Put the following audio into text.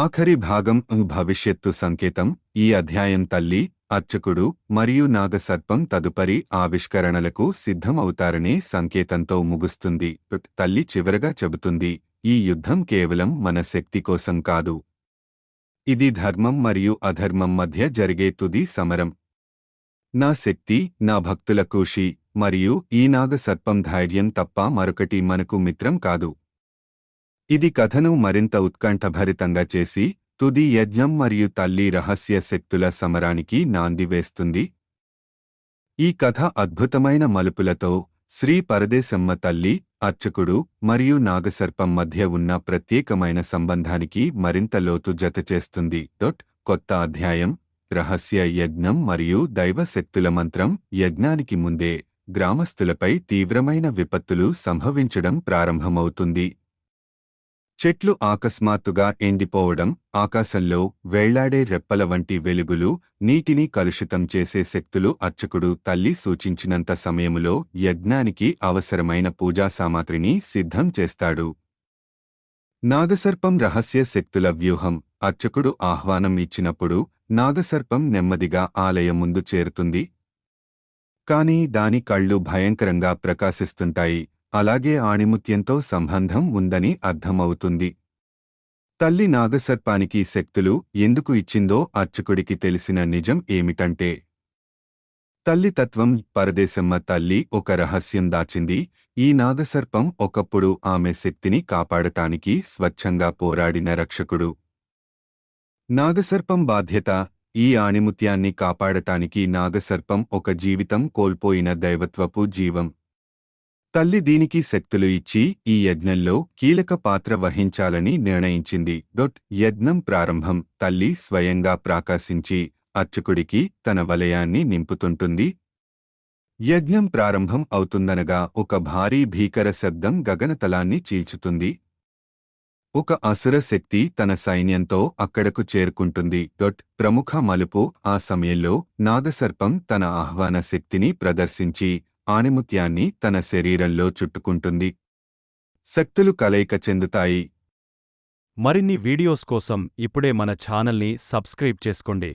ఆఖరి భాగం భవిష్యత్తు సంకేతం ఈ అధ్యాయం తల్లి అర్చకుడు మరియు నాగసర్పం తదుపరి ఆవిష్కరణలకు సిద్ధం అవుతారనే సంకేతంతో ముగుస్తుంది. తల్లి చివరగా చెబుతుంది ఈ యుద్ధం కేవలం మన శక్తి కోసం కాదు. ఇది ధర్మం మరియు అధర్మం మధ్య జరిగే తుది సమరం. నా శక్తి నా భక్తుల కూషి మరియు ఈ నాగసర్పం ధైర్యం తప్ప మరొకటి మనకు మిత్రం కాదు. ఇది కథను మరింత ఉత్కంఠభరితంగా చేసి తుది యజ్ఞం మరియు తల్లి రహస్య శక్తుల సమరానికి నాంది వేస్తుంది. ఈ కథ అద్భుతమైన మలుపులతో శ్రీ పరదేశమ్మ తల్లి అర్చకుడు మరియు నాగసర్పం మధ్య ఉన్న ప్రత్యేకమైన సంబంధానికి మరింత లోతు జతచేస్తుంది డొట్ కొత్త అధ్యాయం రహస్య యజ్ఞం మరియు దైవ శక్తుల మంత్రం యజ్ఞానికి ముందే గ్రామస్తులపై తీవ్రమైన విపత్తులు సంభవించడం ప్రారంభమవుతుంది. చెట్లు ఆకస్మాత్తుగా ఎండిపోవడం ఆకాశంలో వేళ్ళాడే రెప్పల వంటి వెలుగులు నీటిని కలుషితం చేసే శక్తులు అర్చకుడు తల్లి సూచించినంత సమయములో యజ్ఞానికి అవసరమైన పూజా సామాగ్రిని సిద్ధం చేస్తాడు. నాగసర్పం రహస్య శక్తుల వ్యూహం. అర్చకుడు ఆహ్వానం ఇచ్చినప్పుడు నాగసర్పం నెమ్మదిగా ఆలయం ముందు చేరుతుంది. కాని దాని కళ్ళు భయంకరంగా ప్రకాశిస్తుంటాయి. అలాగే ఆణిముత్యంతో సంబంధం ఉందని అర్థమవుతుంది. తల్లి నాగసర్పానికి శక్తులు ఎందుకు ఇచ్చిందో అర్చకుడికి తెలిసిన నిజం ఏమిటంటే తల్లి తత్వం పరదేశమ్మ తల్లి ఒక రహస్యం దాచింది. ఈ నాగసర్పం ఒకప్పుడు ఆమె శక్తిని కాపాడటానికి స్వచ్ఛంగా పోరాడిన రక్షకుడు. నాగసర్పం బాధ్యత ఈ ఆణిముత్యాన్ని కాపాడటానికి నాగసర్పం ఒక జీవితం కోల్పోయిన దైవత్వపు జీవం. తల్లి దీనికి శక్తులు ఇచ్చి ఈ యజ్ఞంలో కీలక పాత్ర వహించాలని నిర్ణయించింది. డొట్ యజ్ఞం ప్రారంభం. తల్లి స్వయంగా ప్రాకాశించి అర్చకుడికి తన వలయాన్ని నింపుతుంటుంది. యజ్ఞం ప్రారంభం అవుతుందనగా ఒక భారీ భీకర శబ్దం గగనతలాన్ని చీల్చుతుంది. ఒక అసుర శక్తి తన సైన్యంతో అక్కడకు చేరుకుంటుంది. డొట్ ప్రముఖ మలుపు ఆ సమయంలో నాగసర్పం తన ఆహ్వాన శక్తిని ప్రదర్శించి ఆణిముత్యాన్ని తన శరీరంలో చుట్టుకుంటుంది. శక్తులు కలయిక చెందుతాయి. మరిన్ని వీడియోస్ కోసం ఇప్పుడే మన ఛానల్ని సబ్స్క్రైబ్ చేసుకోండి.